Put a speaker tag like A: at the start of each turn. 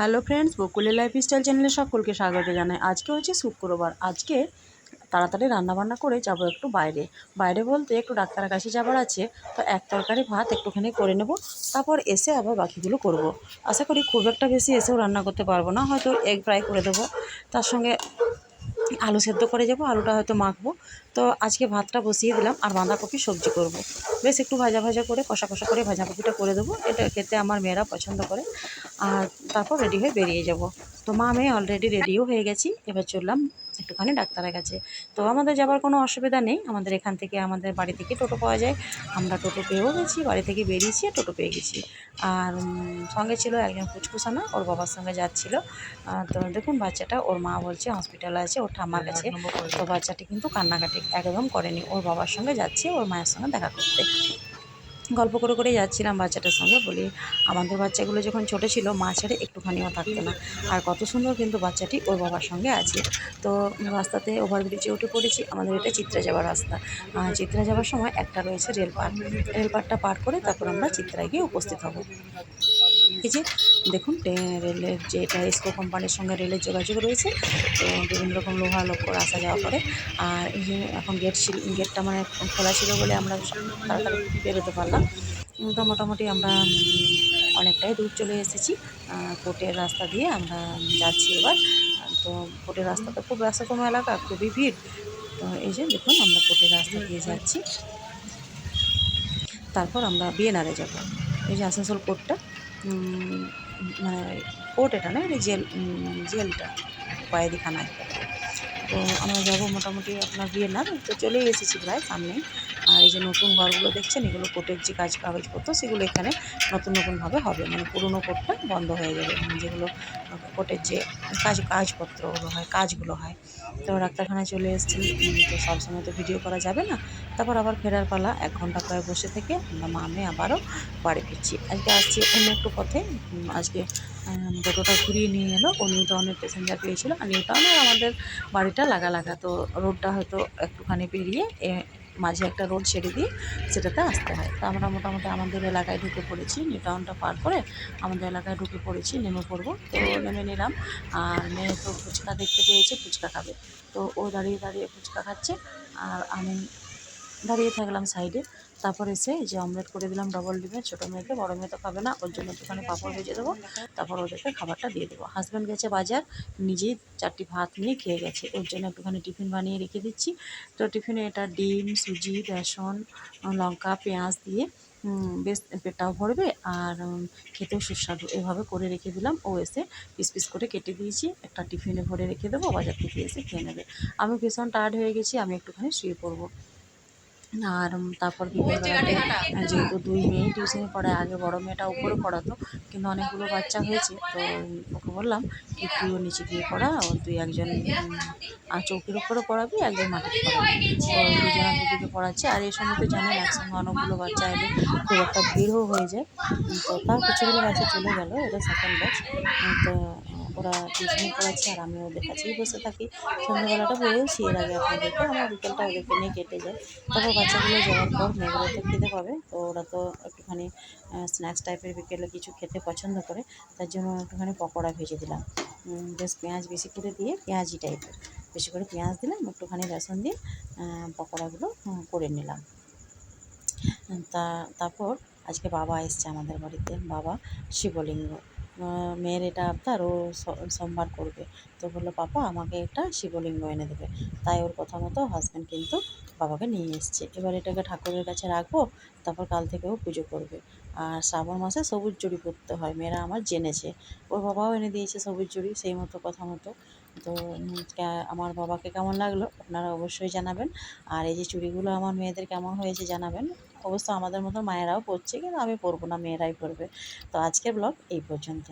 A: Hello friends বকুলে lifestyle চ্যানেলে সকলকে স্বাগত জানাই। আজকে হচ্ছে শুক্রবার। আজকে তাড়াতাড়ি রান্নাবান্না করে যাব একটু বাইরে। বাইরে বলতে একটু ডাক্তারের কাছে যাবার আছে, তো এক তরকারি ভাত একটুখানি করে নেব, তারপর এসে আবার বাকিগুলো করব। আশা করি খুব একটা বেশি এসেও রান্না করতে পারব না, হয়তো এগ ফ্রাই করে দেবো। তার সঙ্গে আলু সেদ্ধ করে যাব, আলুটা হয়তো মাখবো। তো আজকে ভাতটা বসিয়ে দিলাম, আর বাঁধাকপি সবজি করব। বেশ একটু ভাজা ভাজা করে, কষা কষা করে ভাজাকপিটা করে দেবো। এটা খেতে আমার মেয়েরা পছন্দ করে। আর তারপর রেডি হয়ে বেরিয়ে যাব। তো মা মেয়ে অলরেডি রেডিও হয়ে গেছি। এবার চললাম একটুখানি ডাক্তারের কাছে। তো আমাদের যাবার কোনো অসুবিধা নেই। আমাদের এখান থেকে আমাদের বাড়ি থেকে টোটো পাওয়া যায়। আমরা টোটো পেয়েও গেছি বাড়ি থেকে বেরিয়েছি টোটো পেয়ে গেছি। আর সঙ্গে ছিল একজন ফুচকুসানা ওর বাবার সঙ্গে যাচ্ছিল। তো দেখুন বাচ্চাটা ওর মা বলছে হসপিটালে আছে ওর ঠাম্মার কাছে। তো বাচ্চাটি কিন্তু কান্নাকাটি একদম করেনি। ওর বাবার সঙ্গে যাচ্ছে ওর মায়ের সঙ্গে দেখা করতে। গল্প করে করে যাচ্ছিলাম বাচ্চাটার সঙ্গে। বলি, আমাদের বাচ্চাগুলো যখন ছোটো ছিল, মা ছেড়ে একটুখানিও থাকতো না। আর কত সুন্দর কিন্তু বাচ্চাটি ওর বাবার সঙ্গে আছে। তো রাস্তাতে ওভারব্রিজে উঠে পড়েছি। আমাদের এটা চিত্রা যাওয়ার রাস্তা। চিত্রা যাওয়ার সময় একটা রয়েছে রেলপাট রেলপাটটা পার করে তারপর আমরা চিত্রায় গিয়ে উপস্থিত হব। এই যে, দেখুন রেলের যে এটা এসকো কোম্পানির সঙ্গে রেলের যোগাযোগ রয়েছে, তো বিভিন্ন রকম লোহা লক্কর আসা যাওয়া করে। আর এখন গেট ছিল গেটটা মানে খোলা ছিল বলে আমরা তাড়াতাড়ি বেরোতে পারলাম। তো মোটামুটি আমরা অনেকটাই দূর চলে এসেছি কোর্টের রাস্তা দিয়ে আমরা যাচ্ছি এবার। তো কোর্টের রাস্তা তো খুব ব্যস্ততম এলাকা, খুবই ভিড়। তো এই যে, দেখুন, আমরা কোর্টের রাস্তা দিয়ে যাচ্ছি। তারপর আমরা বিএনআরে যাব। এই যে, আসানসোল কোর্টটা মানে কোর্ট এটা না জেল উম, জেলটা কয়েদিখানা একটা তো আমরা যাব মোটামুটি আপনার বিয়ে না তো চলেই এসেছি প্রায় সামনে আর এই যে নতুন ঘরগুলো দেখছেন, এগুলো কোর্টের যে কাজ, কাগজপত্র, সেগুলো এখানে নতুন নতুনভাবে হবে। মানে পুরনো কোর্টটা বন্ধ হয়ে যাবে। মানে যেগুলো কোর্টের যে কাজ কাজপত্রগুলো হয়, কাজগুলো হয়। তো ডাক্তারখানায় চলে এসেছি। তো সবসময় তো ভিডিও করা যাবে না। তারপর আবার ফেরার পালা, এক ঘণ্টা প্রায় বসে থেকে আমরা মা মেয়ে আবারও বাড়ি ফিরছি। আজকে আসছি অন্য একটু পথে। আজকে টোটোটা ঘুরিয়ে নিয়ে এলো। ও নিউ টাউনের প্যাসেঞ্জার পেয়েছিলো আর নিউ টাউনে আমাদের বাড়িটা লাগা লাগা। তো রোডটা হয়তো একটুখানি পেরিয়ে মাঝে একটা রোড ছেড়ে দিয়ে সেটাতে আসতে হয়। তো আমরা মোটামুটি আমাদের এলাকায় ঢুকে পড়েছি নিউ টাউনটা পার করে আমাদের এলাকায় ঢুকে পড়েছি, নেমে পড়ব। তো নেমে নিলাম, আর মেয়ে তো ফুচকা দেখতে পেয়েছে, ফুচকা খাবে। তো ও দাঁড়িয়ে দাঁড়িয়ে ফুচকা খাচ্ছে, আর আমি দাঁড়িয়ে থাকলাম সাইডে। তারপর এসে যে অমলেট করে দিলাম ডবল ডিমের ছোটো মেয়েকে, বড়ো মেয়ে তো খাবে না, ওর জন্য একটুখানি পাঁপড় ভেজে দেবো। তারপর ওদেরকে খাবারটা দিয়ে দেবো। হাজব্যান্ড গেছে বাজার নিজেই চারটি ভাত নিয়ে খেয়ে গেছে। ওর জন্য একটুখানি টিফিন বানিয়ে রেখে দিচ্ছি। তো টিফিনে এটা ডিম, সুজি, বেসন, লঙ্কা, পেঁয়াজ দিয়ে বেশ পেটটাও ভরবে আর খেতেও সুস্বাদু। এভাবে করে রেখে দিলাম। ও এসে পিস পিস করে কেটে দিয়েছি। একটা টিফিনে ভরে রেখে দেবো, বাজার থেকে এসে খেয়ে নেবে। আমি ভীষণ টায়ার্ড হয়ে গেছি, আমি একটুখানি শুয়ে পড়ব। আর তারপর যেহেতু দুই মেয়ে টিউশনে পড়ায়, আগে বড় মেয়েটা উপরে পড়াতো, কিন্তু অনেকগুলো বাচ্চা হয়েছে, তো ওকে বললাম কি তুইও নিচে গিয়ে পড়া তুই একজন চৌকির উপরে পড়াবি, একজন মাটিতে পড়াবি। তো দুজনে দুদিকে পড়াচ্ছে, আর এই সময় তো জানেন, একসঙ্গে অনেকগুলো বাচ্চা এলে খুব একটা ভিড়ও হয়ে যায়। তো তার কিছুগুলো বাচ্চা চলে গেল, এটা সেকেন্ড ব্যাচ তো ওরা টিউশনি পড়াচ্ছে আর আমি ওদের কাছেই বসে থাকি। সন্ধ্যাবেলাটা বলেওছি এর আগে আপনাদেরকে আমার বিকেলটা ওদেরকে নিয়ে কেটে যায়। তারপর বাচ্চাগুলো যাওয়ার পর মেয়েগুলো তো খেতে পাবে। তো ওরা তো একটুখানি স্ন্যাক্স টাইপের বিকেলে কিছু খেতে পছন্দ করে। তার জন্য একটুখানি পকোড়া ভেজে দিলাম। বেশ পেঁয়াজ বেশি করে দিয়ে, পেঁয়াজি টাইপের বেশি করে পেঁয়াজ দিলাম, একটুখানি বেসন দিয়ে পকোড়াগুলো করে নিলাম। তা, তারপর আজকে বাবা এসছে আমাদের বাড়িতে। বাবা শিবলিঙ্গ। মেয়ের এটা আবদার, ও সোমবার করবে। তো বলল, পাপা, আমাকে একটা শিবলিঙ্গ এনে দেবে। তাই ওর কথা মতো হাজব্যান্ড কিন্তু বাবাকে নিয়ে এসছে। এবার এটাকে ঠাকুরের কাছে রাখব, তারপর কাল থেকেও পুজো করবে। আর শ্রাবণ মাসে সবুজ জুড়ি পরতে হয়, মেয়েরা আমার জেনেছে। ওর বাবাও এনে দিয়েছে সবুজ জুড়ি, সেই মতো কথা মতো। তো আমার বাবাকে কেমন লাগল? আপনারা অবশ্যই জানাবেন। আর এই যে চুড়িগুলো আমার মেয়েদের কেমন হয়েছে জানাবেন। অবশ্য আমাদের মতো মায়েরাও পরছে, কিন্তু আমি পরবো না, মেয়েরাই পরবে। তো আজকের ব্লগ এই পর্যন্ত